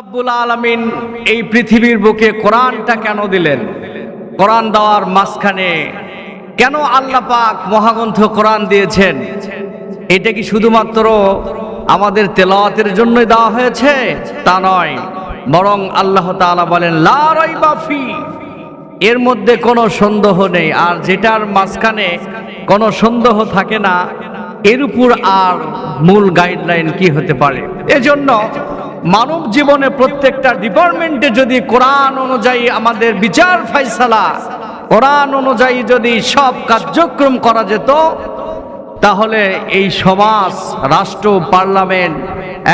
রাব্বুল আলামিন এই পৃথিবীর বুকে কোরআনটা কেন দিলেন? কোরআন দেওয়ার মাঝখানে কেন আল্লাহ পাক মহাগ্রন্থ কোরআন দিয়েছেন? এটা কি শুধুমাত্র আমাদের তেলাওয়াতের জন্যই দেওয়া হয়েছে? তা নয়, বরং আল্লাহ তাআলা বলেন, লা রাইবা ফি। এর মধ্যে কোনো সন্দেহ নেই, আর যেটার মাঝখানে কোনো সন্দেহ থাকে না, এর উপর আর মূল গাইডলাইন কি হতে পারে? এজন্য মানব জীবনে প্রত্যেকটা ডিপার্টমেন্টে যদি কোরআন অনুযায়ী আমাদের বিচার ফাইসালা কোরআন অনুযায়ী যদি সব কার্যক্রম করা যেত, তাহলে এই সমাজ, রাষ্ট্র, পার্লামেন্ট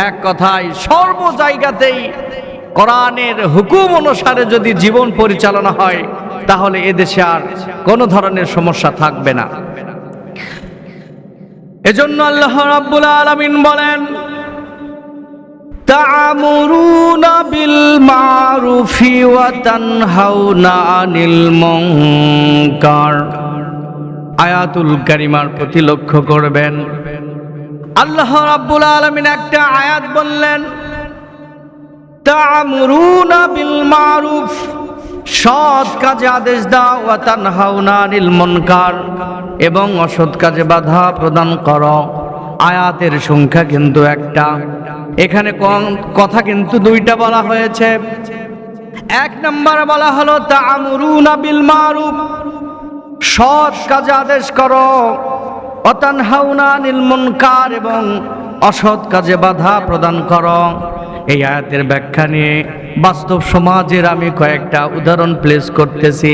এক কথায় সর্ব জায়গাতেই কোরআনের হুকুম অনুসারে যদি জীবন পরিচালনা হয়, তাহলে এদেশে আর কোনো ধরনের সমস্যা থাকবে না। এজন্য আল্লাহ রাব্বুল আলামিন বলেন মারুফি ওয়া তানহাউনা আনিল মুনকার। আয়াতুল কারিমার প্রতি লক্ষ্য করবেন। আল্লাহ রাব্বুল আলামিন একটা আয়াত বললেন তা'মুরুনা বিল মারুফ, সৎ কাজে আদেশ দাও, ওয়া তানহাউনা আনিল মুনকার, এবং অসৎ কাজে বাধা প্রদান করো। আয়াতের সংখ্যা কিন্তু একটা। এখানে কথা কিন্তু দুইটা বলা হয়েছে। এক নম্বর বলা হলো তা'মুরুনা বিল মারুফ সৎ কাজে আদেশ করো। অতানহাউনা নীল মুনকার এবং অসৎ কাজে বাধা প্রদান করো। এই আয়াতের ব্যাখ্যা নিয়ে বাস্তব সমাজের আমি কয়েকটা উদাহরণ প্লেস করতেছি।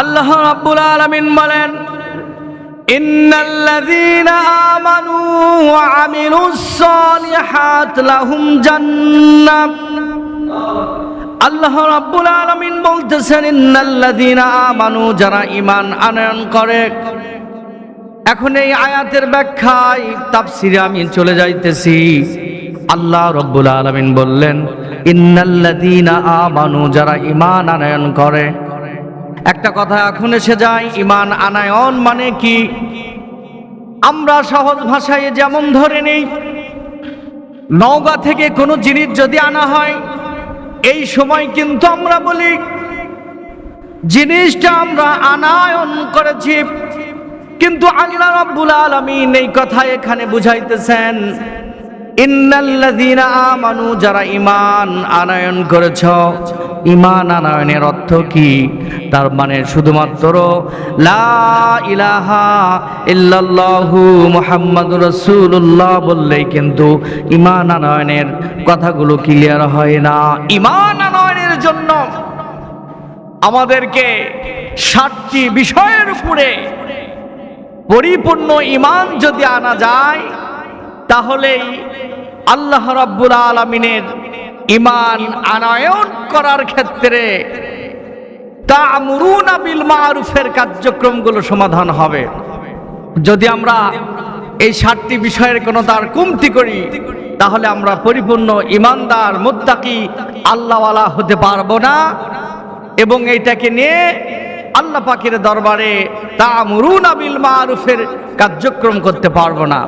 আল্লাহ রাব্বুল আলামিন বলেন ইন্নাল্লাযীনা আমানু ওয়া আমিলুস সালিহাত লাহুম জান্নাত আল্লাহ রাব্বুল আলামিন বলতেছেন, ইন্নাল্লাযীনা আমানু, যারা ঈমান আনয়ন করে। এখন এই আয়াতের ব্যাখ্যায়, তাফসিরে আমি চলে যাইতেছি। আল্লাহ রব্বুল আলামিন বললেন, ইন্নাল্লাযীনা আমানু, যারা ঈমান আনয়ন করে একটা কথা এখন এসে যায়, ইমান আনায়ন মানে কি? আমরা সহজ ভাষায় যেমন ধরে নেই, নওগাঁ থেকে কোনো জিনিস যদি আনা হয়, এই সময় কিন্তু আমরা বলি, জিনিসটা আমরা আনায়ন করেছি, কিন্তু আল্লাহ রাব্বুল আলামিন এই কথা এখানে বুঝাইতেছেন ইন্নাল্লাযীনা আমানু, যারা ঈমান আনয়ন করেছ। ঈমান আনয়নের অর্থ কি? তার মানে শুধুমাত্র লা ইলাহা ইল্লাল্লাহু মুহাম্মাদুর রাসূলুল্লাহ বললেই কিন্তু ঈমান আনয়নের কথাগুলো ক্লিয়ার হয় না। ঈমান আনয়নের জন্য আমাদেরকে সাতটি বিষয়ের উপরে পরিপূর্ণ ইমান যদি আনা যায় তাহলেই আল্লাহ রাব্বুল আলমিনের ইমান আনায়ন করার ক্ষেত্রে তা তা'মুরুনা বিল মারুফের কার্যক্রমগুলো সমাধান হবে। যদি আমরা এই সাতটি বিষয়ের কোনো তার কমতি করি, তাহলে আমরা পরিপূর্ণ ইমানদার মুত্তাকি, আল্লাহওয়ালা হতে পারব না এবং এইটাকে নিয়ে আল্লাহ পাকের দরবারে তা মুরুনা বিল মারুফের কার্যক্রম করতে পারব না।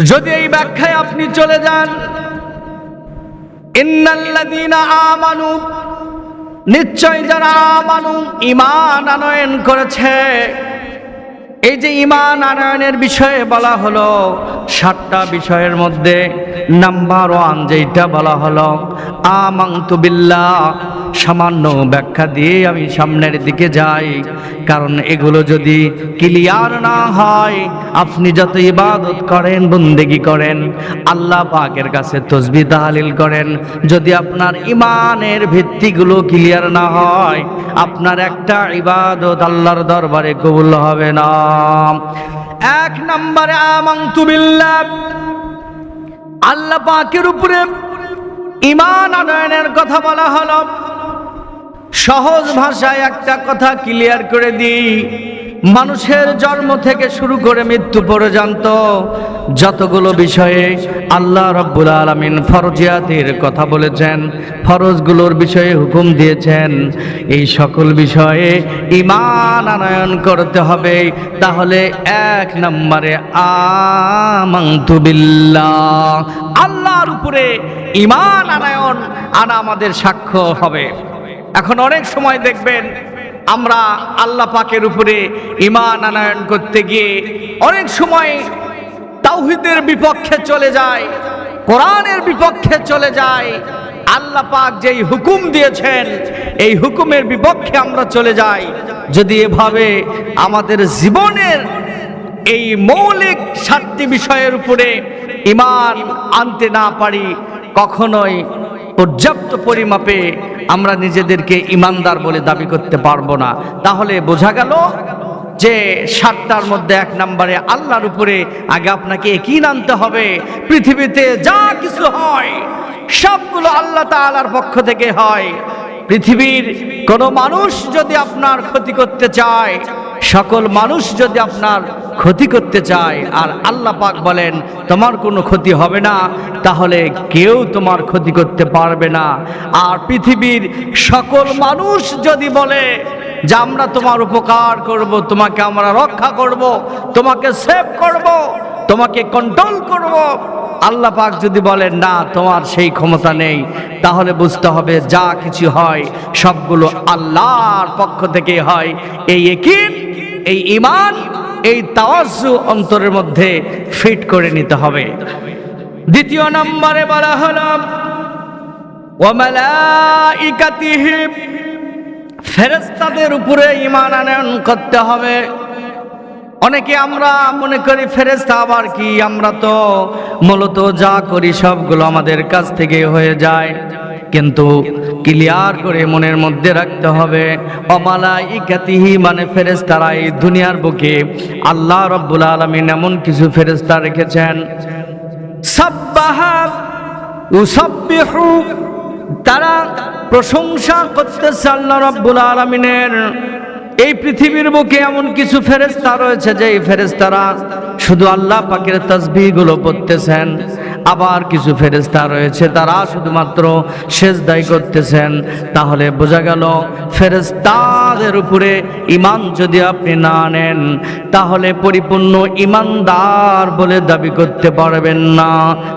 যদি এই ব্যাখ্যায় আপনি চলে যান, ইন্নাল্লাযীনা আমানু নিশ্চয় যারা আমানু ইমান আনয়ন করেছে। এই যে ইমান আনয়নের বিষয়ে বলা হলো, সাতটা বিষয়ের মধ্যে নাম্বার ওয়ান যেটা বলা হলো আমাংতু বিল্লাহ সামান্য ব্যাখ্যা দিয়ে আমি সামনের দিকে যাই। কারণ এগুলো যদি ক্লিয়ার না হয়, আপনি যত ইবাদত করেন, বন্দেগি করেন, আল্লাহ পাকের কাছে তসবি তাহালিল করেন। যদি আপনার ইমানের ভিত্তিগুলো ক্লিয়ার না হয়, আপনার একটা ইবাদত আল্লাহর দরবারে কবুল হবে না। এক নম্বরে আমাংতু বিল্লাহ। আল্লাহ পাকের উপরে ইমান আনয়নের কথা বলা হলো। সহজ ভাষায় একটা কথা ক্লিয়ার করে দিই। মানুষের জন্ম থেকে শুরু করে মৃত্যু পর্যন্ত যতগুলো বিষয়ে আল্লাহ রব্বুল আলমিন ফরজিয়াতের কথা বলেছেন, ফরজগুলোর বিষয়ে হুকুম দিয়েছেন, এই সকল বিষয়ে ইমান আনয়ন করতে হবে। তাহলে এক নম্বরে বিল্লাহ। আল্লাহর উপরে ইমান আনায়ন আনা আমাদের সাক্ষ্য হবে। এখন অনেক সময় দেখবেন আমরা আল্লাহ পাকের উপরে ইমান আনায়ন করতে গিয়ে অনেক সময় তাওহিদের বিপক্ষে চলে যায়, কোরআনের বিপক্ষে চলে যায়, আল্লাহ পাক যেই হুকুম দিয়েছেন, এই হুকুমের বিপক্ষে আমরা চলে যাই। যদি এভাবে আমাদের জীবনের এই মৌলিক সাতটি বিষয়ের উপরে ইমান আনতে না পারি, কখনোই পর্যাপ্ত পরিমাপে আমরা নিজেদেরকে ইমানদার বলে দাবি করতে পারব না। তাহলে বোঝা গেল যে সাতটার মধ্যে এক নম্বরে আল্লাহর উপরে আগে আপনাকে একই আনতে হবে। পৃথিবীতে যা কিছু হয়, সবগুলো আল্লাহ তালার পক্ষ থেকে হয়। পৃথিবীর কোনো মানুষ যদি আপনার ক্ষতি করতে চায় সকল মানুষ যদি আপনার ক্ষতি করতে চায়, আর আল্লাহ পাক বলেন, তোমার কোনো ক্ষতি হবে না, তাহলে কেউ তোমার ক্ষতি করতে পারবে না। আর পৃথিবীর সকল মানুষ যদি বলে যে, আমরা তোমার উপকার করব, তোমাকে আমরা রক্ষা করব, তোমাকে সেভ করব, তোমাকে কন্ট্রোল করব। আল্লাহ পাক যদি বলেন, না, তোমার সেই ক্ষমতা নেই, তাহলে বুঝতে হবে যা কিছু হয়, সবগুলো আল্লাহর পক্ষ থেকে হয়। এই একিন এই ইমান এই তাওয়াজ্জু অন্তরের মধ্যে ফিট করে নিতে হবে। দ্বিতীয় নম্বরে বলা হলো ফেরেশতাদের উপরে ঈমান আনয়ন করতে হবে। অনেকে আমরা মনে করি ফেরেস্তা আবার কি? আমরা তো মূলত যা করি সবগুলো আমাদের কাছ থেকে হয়ে যায়। কিন্তু ক্লিয়ার করে মনের মধ্যে রাখতে হবে। অমালা ইকাতিহি মানে ফেরেস্তারা এই দুনিয়ার বুকে। আল্লাহ রব্বুল আলমিন এমন কিছু ফেরেস্তা রেখেছেন। তারা প্রশংসা করতেছে আল্লাহ রব্বুল আলমিনের। এই পৃথিবীর বুকে এমন কিছু ফেরেস্তা রয়েছে যে এই ফেরেস্তারা শুধু আল্লাহ পাকের তসবিহগুলো পড়তেছেন, আবার কিছু ফেরেস্তা রয়েছে তারা শুধুমাত্র সেজদাই করতেছেন। তাহলে বোঝা গেল ফেরেস্তাদের উপরে ইমান যদি আপনি না নেন, তাহলে পরিপূর্ণ ইমানদার বলে দাবি করতে পারবেন না।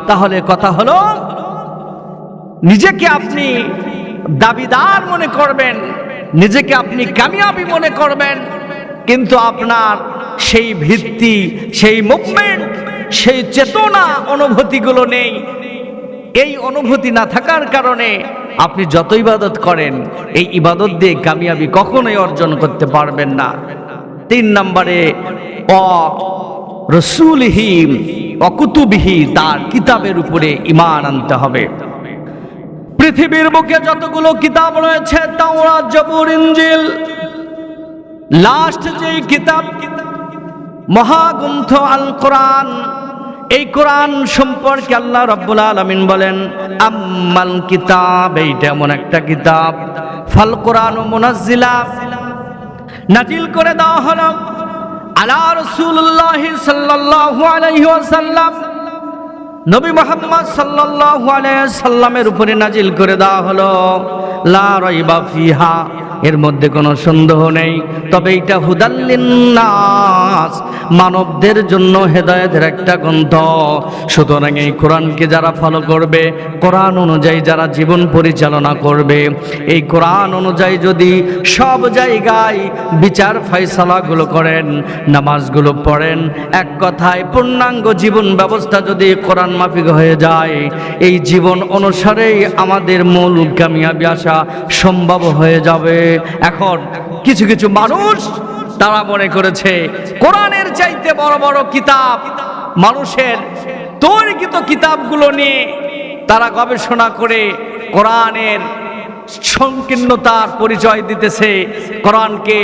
তাহলে কথা হলো, নিজেকে আপনি দাবিদার মনে করবেন, নিজেকে আপনি কামিয়াবি মনে করবেন, কিন্তু আপনার সেই ভিত্তি, সেই মুভমেন্ট সেই চেতনা অনুভূতিগুলো নেই। এই অনুভূতি না থাকার কারণে আপনি যত ইবাদত করেন, এই ইবাদত দিয়ে কামিয়াবি কখনোই অর্জন করতে পারবেন না। তিন নম্বরে, অ রসুলহীন অকুতুবিহি তার কিতাবের উপরে ইমান আনতে হবে। পৃথিবীর বুকে যতগুলো কিতাব রয়েছে, তাওরাত, জবুর, ইনজিল, লাস্ট যেই কিতাব মহাগ্রন্থ আল কোরআন। এই কোরআন সম্পর্কে আল্লাহ রব্বুল আলমিন বলেন, আম্মাল কিতাব এইটা এমন একটা কিতাব। ফাল কোরআন ও মুনাজ্জিলা। নাজিল করে দেওয়া হলো আলা রসুল্লাহ সাল্লাল্লাহু আলাইহি ওয়াসাল্লাম। নবী মোহাম্মদ সাল্লাল্লাহু আলাইহি সাল্লামের উপরে নাজিল করে দেওয়া হলো, লা রাইবা ফিহা, এর মধ্যে কোনো সন্দেহ নেই। তবে এটা হুদাল্লিন্নাস মানবদের জন্য হেদায়েতের একটা গ্রন্থ। সুতরাং এই কোরআনকে যারা ফলো করবে, কোরআন অনুযায়ী যারা জীবন পরিচালনা করবে, এই কোরআন অনুযায়ী যদি সব জায়গায় বিচার ফয়সালাগুলো করেন, নামাজগুলো পড়েন, এক কথায় পূর্ণাঙ্গ জীবন ব্যবস্থা যদি কোরআন মাফিক হয়ে যায়। এই জীবন অনুসারেই আমাদের মূল কামিয়াবি আসা সম্ভব হয়ে যাবে। এখন কিছু কিছু মানুষ তারা মনে করেছে, কোরআনের চাইতে বড় বড় কিতাব, মানুষের তৈরিকৃত কিতাবগুলো নিয়ে তারা গবেষণা করে কোরআনের সংকীর্ণতার পরিচয় দিতেছে। কোরআনকে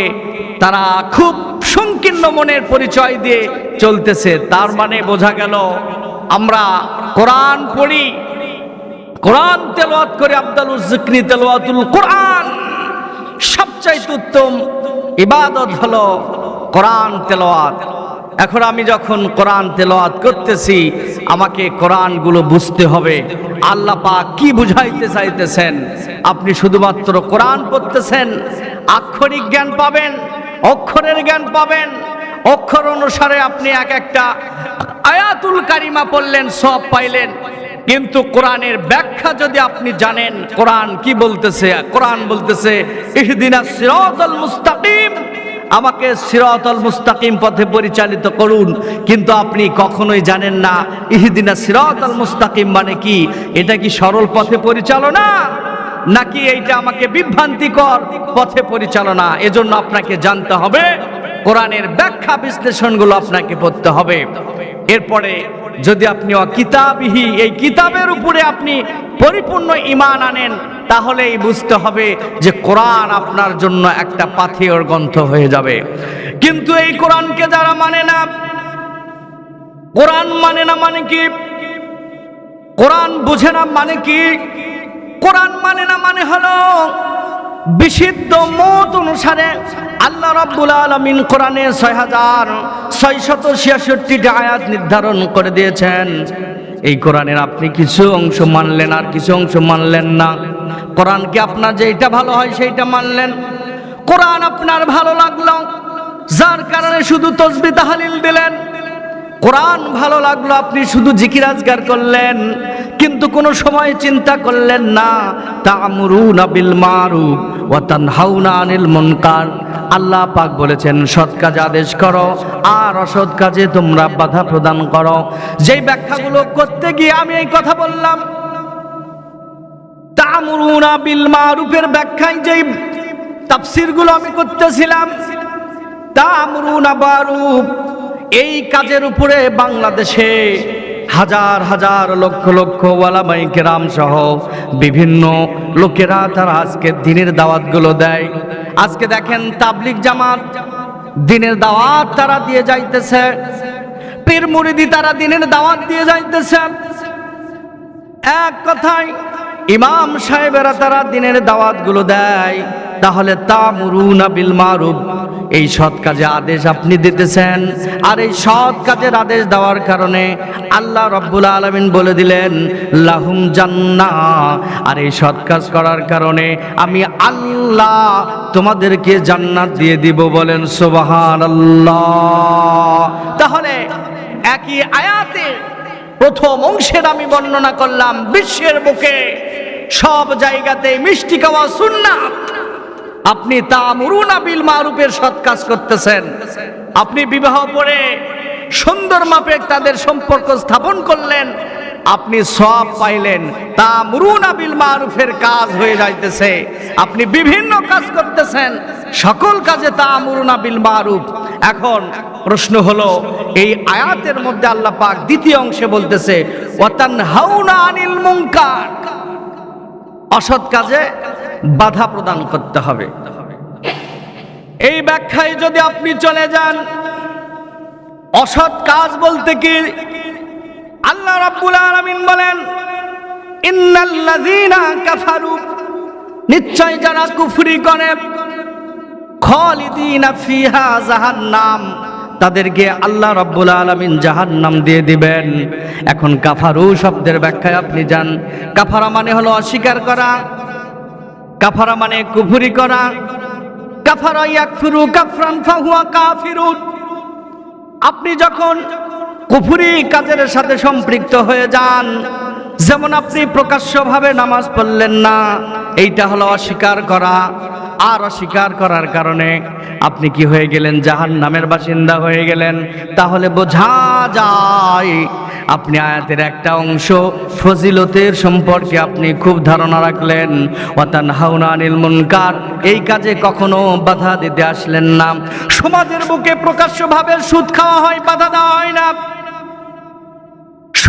তারা খুব সংকীর্ণ মনের পরিচয় দিয়ে চলতেছে। তার মানে বোঝা গেল আমরা কোরআন পড়ি, কোরআন তেলাওয়াত করে আব্দুল জিক্রি তেলাওয়াতুল কোরআন। সবচাইতে উত্তম ইবাদত হলো কোরআন তেলাওয়াত। এখন আমি যখন কোরআন তেলাওয়াত করতেছি, আমাকে কোরআনগুলো বুঝতে হবে। আল্লাহ পাক কি বুঝাইতে চাইতেছেন? আপনি শুধুমাত্র কোরআন পড়তেছেন, আক্ষরিক জ্ঞান পাবেন, অক্ষরের জ্ঞান পাবেন। অক্ষর অনুসারে আপনি এক একটা আয়াতুল কারিমা পড়লেন, সব পাইলেন। কিন্তু কোরআনের ব্যাখ্যা যদি আপনি জানেন, কোরআন কি বলতেছে? কোরআন বলতেছে, ইহদিনা সিরাতাল মুস্তাকিম। আমাকে সিরাতাল মুস্তাকিম পথে পরিচালিত করুন। কিন্তু আপনি কখনোই জানেন না, ইহদিনা সিরাতাল মুস্তাকিম মানে কি? এটা কি সরল পথে পরিচালনা? নাকি এইটা আমাকে বিভ্রান্তিকর পথে পরিচালনা? এজন্য আপনাকে জানতে হবে কোরআনের ব্যাখ্যা বিশ্লেষণগুলো আপনাকে পড়তে হবে। এরপরে যদি আপনি কিতাবিহি এই কিতাবের উপরে আপনি পরিপূর্ণ ইমান আনেন, তাহলেই বুঝতে হবে যে কোরআন আপনার জন্য একটা পাথেয়র গ্রন্থ হয়ে যাবে। কিন্তু এই কোরআনকে যারা মানে না, কোরআন মানে না মানে কি? কোরআন বুঝে না মানে কি? কোরআন মানে না মানে হলো বিশুদ্ধ মত অনুসারে আল্লাহ রাব্বুল আলামিন কোরআনে ছয় হাজার ছয়শত ছিয়াষট্টিটা আয়াত নির্ধারণ করে দিয়েছেন। এই কোরআনের আপনি কিছু অংশ মানলেন আর কিছু অংশ মানলেন না। কোরআনকে আপনার যেটা ভালো হয় সেইটা মানলেন? কোরআন আপনার ভালো লাগল? যার কারণে শুধু তসবি তাহালিল দিলেন? কোরআন ভালো লাগল, আপনি শুধু জিকিরাজগার করলেন, কিন্তু কোনো সময় চিন্তা করলেন না, তা'মুরুনা বিল মারুফ ওয়া তানহাউনা আনিল মুনকার। আল্লাহ পাক বলেছেন, সৎ কাজে আদেশ করো, আর অসৎ কাজে তোমরা বাধা প্রদান করো। যেই ব্যাখ্যাগুলো করতে গিয়ে আমি এই কথা বললাম, তা'মুরুনা বিল মারুফের ব্যাখ্যায় যেই তাফসিরগুলো আমি করতেছিলাম, তা'মুরুনা বারুফ এই কাজের উপরে বাংলাদেশে হাজার হাজার লক্ষ লক্ষ ওয়ালামাই কেরাম সহ বিভিন্ন লোকেরা তারা আজকে দিনের দাওয়াতগুলো দেয়। আজকে দেখেন তাবলিক জামাত দিনের দাওয়াত তারা দিয়ে যাইতেছে। পীর মুরিদি তারা দিনের দাওয়াত দিয়ে যাইতেছে। এক কথায়, ইমাম সাহেবেরা তারা দিনের দাওয়াতগুলো দেয়। তাহলে তা মুরুনা বিল মারুফ এই সৎ কাজে আদেশ আপনি দিতেছেন। আর এই সৎ কাজের আদেশ দেওয়ার কারণে আল্লাহ রব্বুল আলমিন বলে দিলেন, লাহুম জান্না আর এই সৎ কাজ করার কারণে আমি আল্লাহ তোমাদেরকে জান্নাত দিয়ে দিব বলেন সুবাহান আল্লাহ তাহলে একই আয়াতে প্রথম অংশের আমি বর্ণনা করলাম, বিশ্বের বুকে সব জায়গাতে মিষ্টি খাওয়া সুন্নাত। আপনি তা মুরুনা বিল মারুপের সৎ কাজ করতেছেন। আপনি বিবাহ করে সুন্দর মাপে তাদের সম্পর্ক স্থাপন করলেন, আপনি সব পাইলেন তা মুরুনা বিল মারুফের কাজ হয়ে যাইতেছে। আপনি বিভিন্ন কাজ করতেছেন, সকল কাজে তা মুরুনা বিল মারুফ। এখন প্রশ্ন হলো, এই আয়াতের মধ্যে আল্লাহ পাক দ্বিতীয় অংশে বলতেছে ওয়াতান হাউনা আনিল অসৎ কাজে বাধা প্রদান করতে হবে। এই ব্যাখ্যায় যদি আপনি চলে যান, অসৎ কাজ বলতে কি আল্লাহ রাব্বুল আলামিন বলেন, ইন্নাল্লাযীনা কাফারু নিশ্চয় যারা কুফরি করে, খালিদিনা ফিহা জাহান্নাম, তাদেরকে আল্লাহ রাব্বুল আলামিন জাহান্নাম দিয়ে দিবেন। এখন কাফারু শব্দের ব্যাখ্যায় আপনি যান। কাফারা মানে হলো অস্বীকার করা কাফারা মানে কুফুরি করা। কাফারা ইয়াকফিরু কাফরান ফাহুয়া কাফিরুন। আপনি যখন কুফুরি কাজের সাথে সম্পৃক্ত হয়ে যান যেমন আপনি প্রকাশ্যভাবে নামাজ পড়লেন না, এইটা হলো অস্বীকার করা। আর অস্বীকার করার কারণে আপনি কি হয়ে গেলেন? জাহান নামের বাসিন্দা হয়ে গেলেন। তাহলে বোঝা যায়, আপনি আয়াতের একটা অংশ ফজিলতের সম্পর্কে আপনি খুব ধারণা রাখলেন। অতান হাউনা আনিল মুনকার, এই কাজে কখনো বাধা দিতে আসলেন না। সমাজের বুকে প্রকাশ্যভাবে সুদ খাওয়া হয়, বাধা দেওয়া হয় না।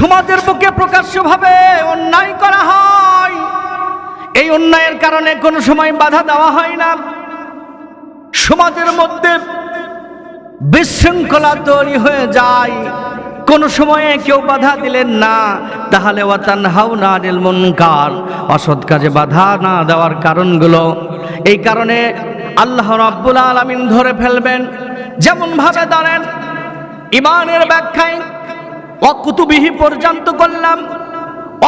সমাজের বুকে প্রকাশ্যভাবে অন্যায় করা হয়। এই অন্যায়ের কারণে কোনো সময় বাধা দেওয়া হয় না। সমাজের মধ্যে বিশৃঙ্খলা তৈরি হয়ে যায়। কোন সময়ে কেউ বাধা দিলেন না। তাহলে ওয়াতান হাউনা আনিল মুনকার। অসৎ কাজে বাধা না দেওয়ার কারণগুলো। এই কারণে আল্লাহ রাব্বুল আলামিন ধরে ফেলবেন। যেমন ভাবে দাঁড়েন ইমানের ব্যাখ্যায় অকুতুবিহি পর্যন্ত করলাম।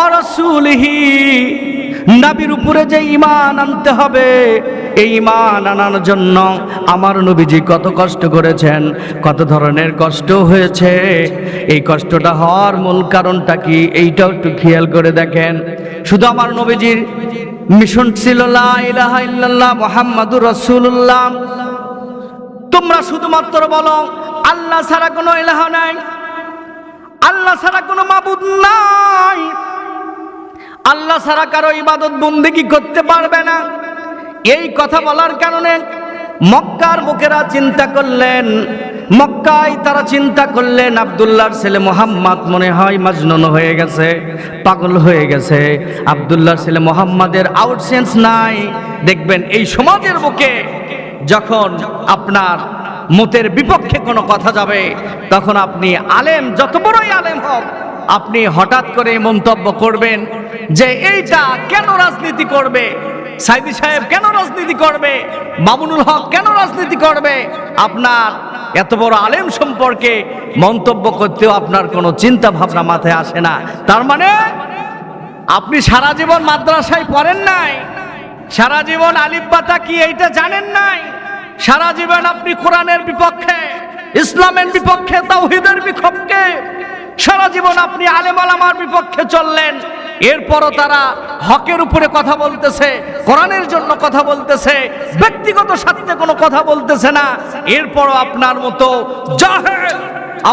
অরসুলহি, নাবির উপরে যে ইমান আনতে হবে, এই ইমান আনার জন্য আমার নবীজি কত কষ্ট করেছেন, কত ধরনের কষ্ট হয়েছে। এই কষ্টটা হওয়ার মূল কারণটা কি, এইটাও একটু খেয়াল করে দেখেন। শুধু আমার নবীজির মিশন ছিল মুহাম্মাদুর রাসূলুল্লাহ। তোমরা শুধুমাত্র বলো, আল্লাহ ছাড়া কোনো ইলাহ নাই। আল্লাহ ছাড়া কোনো মাবুদ নাই। আল্লাহ ছাড়া কারও ইবাদত বন্দিগি করতে পারবে না? এই কথা বলার কারণে মক্কার বুকেরা চিন্তা করলেন, মক্কায় তারা চিন্তা করলেন, আবদুল্লাহর ছেলে মোহাম্মদ মনে হয় মাজনুন হয়ে গেছে, পাগল হয়ে গেছে। আবদুল্লাহর ছেলে মোহাম্মদের আউটসেন্স নাই। দেখবেন এই সমাজের বুকে যখন আপনার মতের বিপক্ষে কোনো কথা যাবে। তখন আপনি আলেম, যত বড়ই আলেম হোক, আপনি হঠাৎ করে মন্তব্য করবেন যে, এইটা কেন রাজনীতি করবে? সাইদি সাহেব কেন রাজনীতি করবে? মামুনুল হক কেন রাজনীতি করবে? আপনার এত বড় আলেম সম্পর্কে মন্তব্য করতেও আপনার কোনো চিন্তা ভাবনা মাথায় আসে না। তার মানে আপনি সারা জীবন মাদ্রাসায় পড়েন নাই? সারা জীবন আলিফ বাতা কি এইটা জানেন নাই? সারা জীবন আপনি কোরআনের বিপক্ষে, ইসলামের বিপক্ষে, তাওহিদের বিপক্ষে, সারা জীবন আপনি আলেম আলামার বিপক্ষে চললেন। এরপরও তারা হকের উপরে কথা বলতেছে, কোরআনের জন্য কথা বলতেছে, ব্যক্তিগত স্বার্থে কোনো কথা বলতেছে না। এরপরও আপনার মতো জাহেল,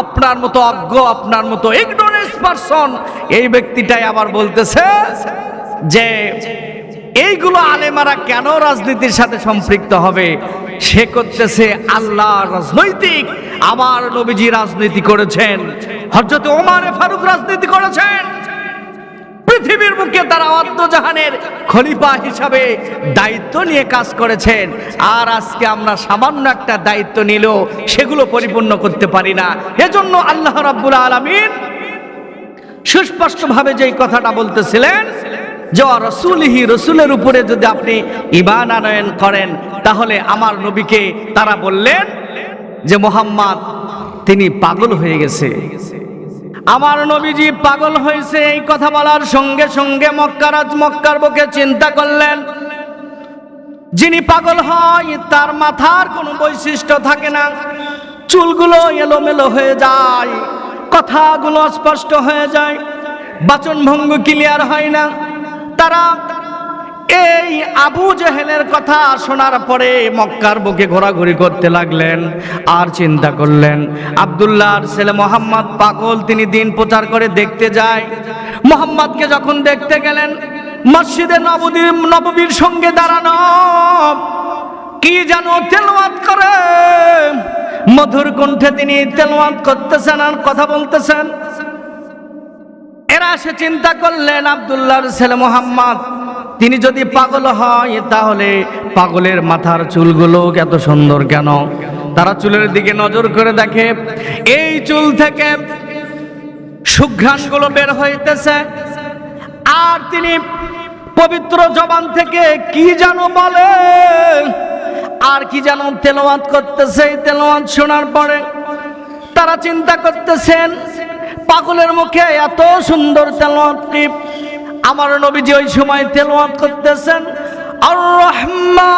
আপনার মতো অজ্ঞ, আপনার মতো ইগনোরেন্স পারসন এই ব্যক্তিটাই আবার বলতেছে যে, এইগুলো আলেমারা কেন রাজনীতির সাথে সম্পৃক্ত হবে? সে করতেছে আল্লাহ রাজনৈতিক। আমার নবীজি রাজনীতি করেছেন। হজরত ওমারে ফারুক রাজনীতি করেছেন। পৃথিবীর মুখে তারা অর্ধজাহানের খলিফা হিসাবে দায়িত্ব নিয়ে কাজ করেছেন। আর আজকে আমরা সামান্য একটা দায়িত্ব নিলেও সেগুলো পরিপূর্ণ করতে পারি না। এজন্য আল্লাহ রাব্বুল আলামিন সুস্পষ্টভাবে যেই কথাটা বলতেছিলেন যে রসুলহি, রসুলের উপরে যদি আপনি ইমান আনয়ন করেন, তাহলে আমার নবীকে তারা বললেন যে, মোহাম্মদ, তিনি পাগল হয়ে গেছে। আমার নবীজি পাগল হয়েছে, এই কথা বলার সঙ্গে সঙ্গে মক্কারাজ মক্কার বুকে চিন্তা করলেন। যিনি পাগল হয়, তার মাথার কোনো বৈশিষ্ট্য থাকে না। চুলগুলো এলোমেলো হয়ে যায়, কথাগুলো স্পষ্ট হয়ে যায় বাচন ভঙ্গ ক্লিয়ার হয় না। তারা, এই আবু জেহেলের কথা শোনার পরে মক্কার বুকে ঘোরাঘুরি করতে লাগলেন আর চিন্তা করলেন। আবদুল্লাহর ছেলে মোহাম্মদ পাগল, তিনি দিন প্রচার করে দেখতে যায়। মোহাম্মদকে যখন দেখতে গেলেন, মসজিদে নবদীর, নববীর সঙ্গে দাঁড়ানো, কি যেন তেলওয়াত করে। মধুর কণ্ঠে তিনি তেলওয়াত করতেছেন আর কথা বলতেছেন। এরা সে চিন্তা করলেন আবদুল্লাহর ছেলে মোহাম্মদ। তিনি যদি পাগল হয়, তাহলে পাগলের মাথার চুলগুলো এত সুন্দর কেন? তারা চুলের দিকে নজর করে দেখে, এই চুল থেকে সুঘ্রাণগুলো বের হইতেছে। আর তিনি পবিত্র জবান থেকে কি যেন বলে, আর কি যেন তেলাওয়াত করতেছে, এই তেলাওয়াত শোনার পরে তারা চিন্তা করতেছেন পাগলের মুখে এত সুন্দর কি? আমার নবীজি ওই সময় তেলাওয়াত করতেছেন আর রহমান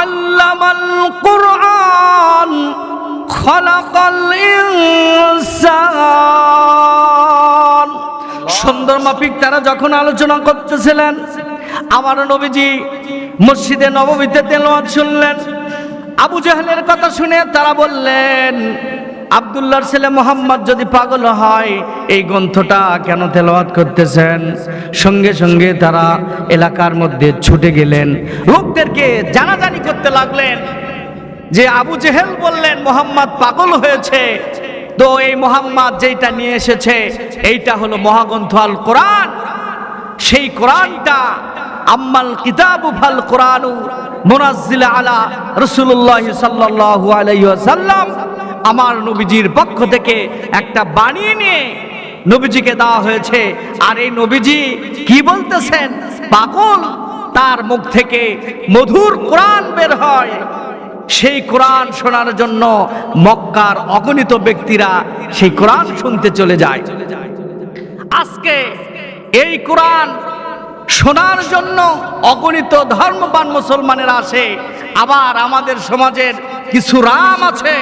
আল্লামাল কুরআন খলাকাল ইনসান সুন্দর মাফিক তারা যখন আলোচনা করতেছিলেন, আমার নবীজি মসজিদে নবমীতে তেলাওয়াত শুনলেন। আবু জাহেলের কথা শুনে তারা বললেন, আবদুল্লাহর ছেলে মোহাম্মদ যদি পাগল হয়, এই গ্রন্থটা কেন তেলাওয়াত করতেছেন? সঙ্গে সঙ্গে তারা এলাকার মধ্যে ছুটে গেলেন। লোকদেরকে জানাজানি করতে লাগলেন যে আবু জেহেল বললেন, মোহাম্মদ পাগল হয়েছে। তো এই মোহাম্মদ যেটা নিয়ে এসেছে, এইটা হলো মহাগ্রন্থ আল কোরআন। সেই কোরআনটা আম্মাল কিতাবু ফাল কোরআনু মুনাজ্জিল আলা রাসূলুল্লাহ সাল্লাল্লাহু আলাইহি ওয়াসাল্লাম। আমার নবীজির পক্ষ থেকে একটা বানিয়ে নিয়ে নবীজিকে দেওয়া হয়েছে। আর এই নবীজি কি বলতেছেন? পাগল, তার মুখ থেকে মধুর কোরআন বের হয়। সেই কোরআন শোনার জন্য মক্কার অগণিত ব্যক্তিরা সেই কোরআন শুনতে চলে যায়। আজকে এই কোরআন শোনার জন্য অগণিত ধর্মবান মুসলমানের আসে। আবার আমাদের সমাজের কিছু রাম আছে,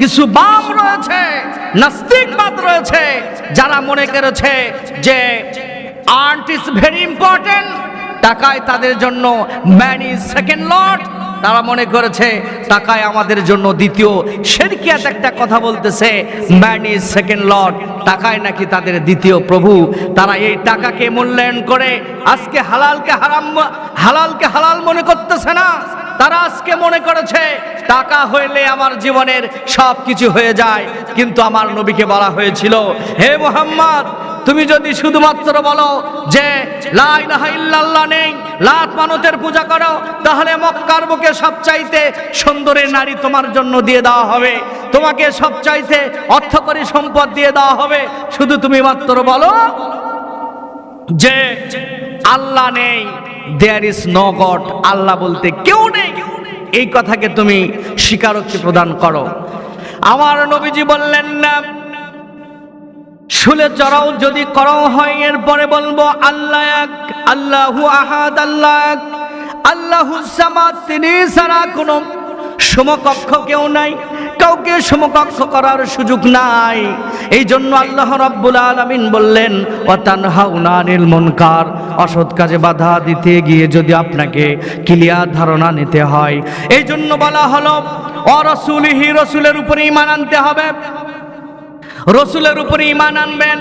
কিছু বাম রয়েছে নাস্তিকবাদ রয়েছে, যারা মনে করেছে যে আর্ট ইজ ভেরি ইম্পর্টেন্ট টাকায় তাদের জন্য ম্যান ইজ সেকেন্ড লর্ড। তারা মনে করেছে টাকায় আমাদের জন্য দ্বিতীয়। শেরকিয়াত একটা কথা বলতেছে ম্যান ইজ সেকেন্ড লর্ড টাকায় নাকি তাদের দ্বিতীয় প্রভু। তারা এই টাকাকে মূল্যায়ন করে, আজকে হালালকে হারাম হালালকে হালাল মনে করতেছে না। তারা আজকে মনে করেছে, টাকা হইলে আমার জীবনের সব কিছু হয়ে যায়। কিন্তু আমার নবীকে বলা হয়েছিল, হে মোহাম্মদ তুমি যদি শুধুমাত্র বলো যে নেই লাত মানতের পূজা করো, তাহলে মক্কার বুকে সবচাইতে সুন্দরী নারী তোমার জন্য দিয়ে দেওয়া হবে। তোমাকে সবচাইতে অর্থকরী সম্পদ দিয়ে দেওয়া হবে। শুধু তুমি মাত্র বলো যে আল্লাহ নেই there is no god Allah বলতে কেউ নেই। এই কথাকে তুমি স্বীকারোক্তি প্রদান করো। আমার নবীজি বললেন না শুলে চড়াও যদি করাও হয়, এরপরে বলব, আল্লাহ এক, আল্লাহু আহাদ, আল্লাহ এক। আল্লাহু সামাদ, তিনি ছাড়া কোনো সমকক্ষ কেউ নাই। কাউকে সমকক্ষ করার সুযোগ নাই। এই জন্য আল্লাহ রাব্বুল আলামিন বললেন, ওয়াতানহাউনা আনিল মুনকার। অসৎ কাজে বাধা দিতে গিয়ে যদি আপনাকে ক্লিয়ার ধারণা নিতে হয়। এই জন্য বলা হলো অরসুলিহি রসুলের উপরে ইমান আনতে হবে। রসুলের উপরে ইমান আনবেন।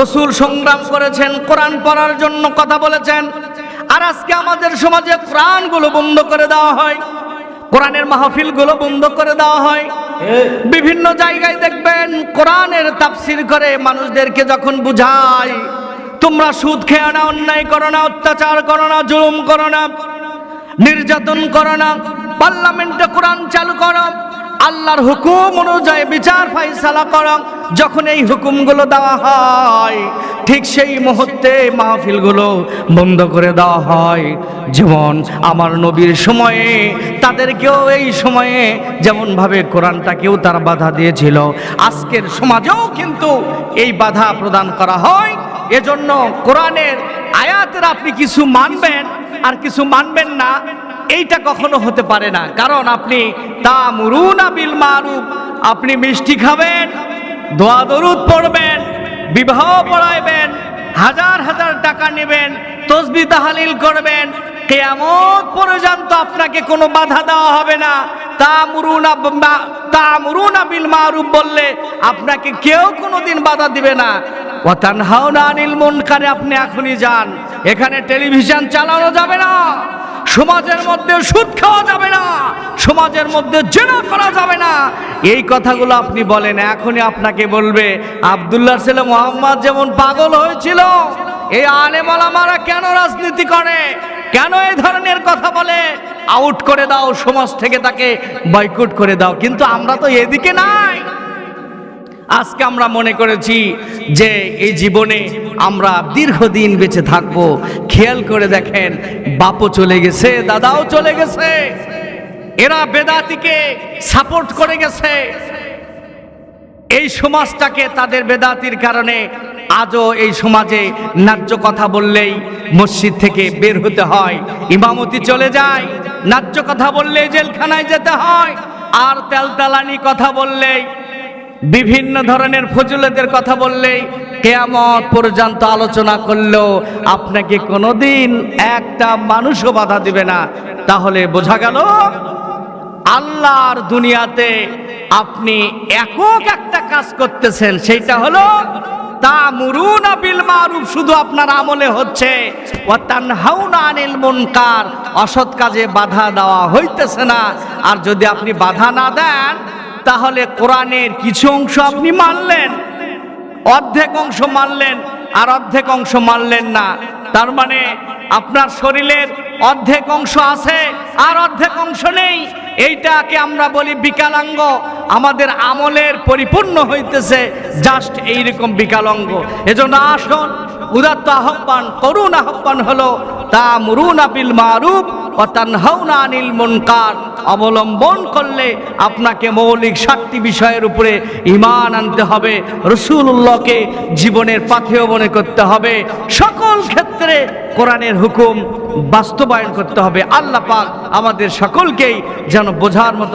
রসুল সংগ্রাম করেছেন কোরআন পড়ার জন্য কথা বলেছেন। আর আজকে আমাদের সমাজে কোরআনগুলো বন্ধ করে দেওয়া হয়। কোরআনের মাহফিলগুলো বন্ধ করে দেওয়া হয়। বিভিন্ন জায়গায় দেখবেন কোরআনের তাফসির করে মানুষদেরকে যখন বুঝায় তোমরা সুদ খেয়ে না অন্যায় করো না অত্যাচার করো না জুলুম করো না নির্যাতন করো না পার্লামেন্টে কোরআন চালু করো। আল্লাহর হুকুম অনুযায়ী বিচার ফাইসালা করো। যখন এই হুকুমগুলো দেওয়া হয়, ঠিক সেই মুহূর্তে মাহফিলগুলো বন্ধ করে দেওয়া হয়। যেমন আমার নবীর সময়ে, তাদেরকেও এই সময়ে যেমনভাবে কোরআনটাকেও তার বাধা দিয়েছিল। আজকের সমাজেও কিন্তু এই বাধা প্রদান করা হয়। এজন্য কোরআনের আয়াতের আপনি কিছু মানবেন, আর কিছু মানবেন না। এইটা কখনো হতে পারে না। কারণ আপনি তা মুরুনা বিল মারুফ, আপনি মিষ্টি খাবেন, দোয়া দরুদ পড়বেন, বিবাহ পড়াইবেন, হাজার হাজার টাকা নেবেন, তসবি তাহালিল করবেন, কেয়ামত পর্যন্ত আপনাকে কোনো বাধা দেওয়া হবে না। তা মুরুনা তা মুরুনা বিল মারুফ বললে আপনাকে কেউ কোনোদিন বাধা দিবে না। ওয়াতানহাউনা আনিল মুনকারে, আপনি এখনই যান। এখানে টেলিভিশন চালানো যাবে না। সমাজের মধ্যে সুদ খাওয়া যাবে না, সমাজের মধ্যে জেনা করা যাবে না। এই কথাগুলো আপনি বলেন, এখনই আপনাকে বলবে আবদুল্লাহ ছেলে মোহাম্মদ যেমন পাগল হয়েছিল, এই আলেমালামারা কেন রাজনীতি করে? কেন এই ধরনের কথা বলে? আউট করে দাও, সমাজ থেকে তাকে বয়কট করে দাও। কিন্তু আমরা তো এদিকে নাই। আজকে আমরা মনে করেছি যে এই জীবনে আমরা দীর্ঘদিন বেঁচে থাকব। খেয়াল করে দেখেন, বাপও চলে গেছে, দাদাও চলে গেছে। এরা বেদাতিকে সাপোর্ট করে গেছে। এই সমাজটাকে তাদের বেদাতির কারণে আজও এই সমাজে ন্যায্য কথা বললেই মসজিদ থেকে বের হতে হয়, ইমামতি চলে যায়। ন্যায্য কথা বললেই জেলখানায় যেতে হয়, আর তেলতালানি কথা বললেই বিভিন্ন ধরনের ফজিলতের কথা বললেই কেয়ামত পর্যন্ত আলোচনা করলেও আপনাকে কোনোদিন একটা মানুষও বাধা দিবে না। তাহলে বোঝা গেল, আল্লাহর দুনিয়াতে আপনি একক একটা কাজ করতেছেন, সেইটা হলো তা মুরুনা বিল মারুফ, শুধু আপনার আমলে হচ্ছে। আনিল অসৎ কাজে বাধা দেওয়া হইতেছে না। আর যদি আপনি বাধা না দেন তাহলে কোরআনের কিছু অংশ আপনি মানলেন, অর্ধেক অংশ মানলেন আর অর্ধেক অংশ মানলেন না। তার মানে আপনার শরীরের অর্ধেক অংশ আছে আর অর্ধেক অংশ নেই। এইটাকে আমরা বলি বিকালাঙ্গ। আমাদের আমলের পরিপূর্ণ হইতেছে জাস্ট এইরকম বিকালাঙ্গ। এজন্য আসুন উদাত্ত আহ্বান আহ্বান হলো বিল তানহাউনা আনিল মুনকার। অবলম্বন করলে আপনাকে মৌলিক সাতটি বিষয়ের উপরে ইমান আনতে হবে রসুল্লাহকে জীবনের পাথেয় মনে করতে হবে। সকল ক্ষেত্রে কোরআনের হুকুম বাস্তবায়ন করতে হবে। আল্লাহ পাক আমাদের সকলকেই যেন বোঝার মতো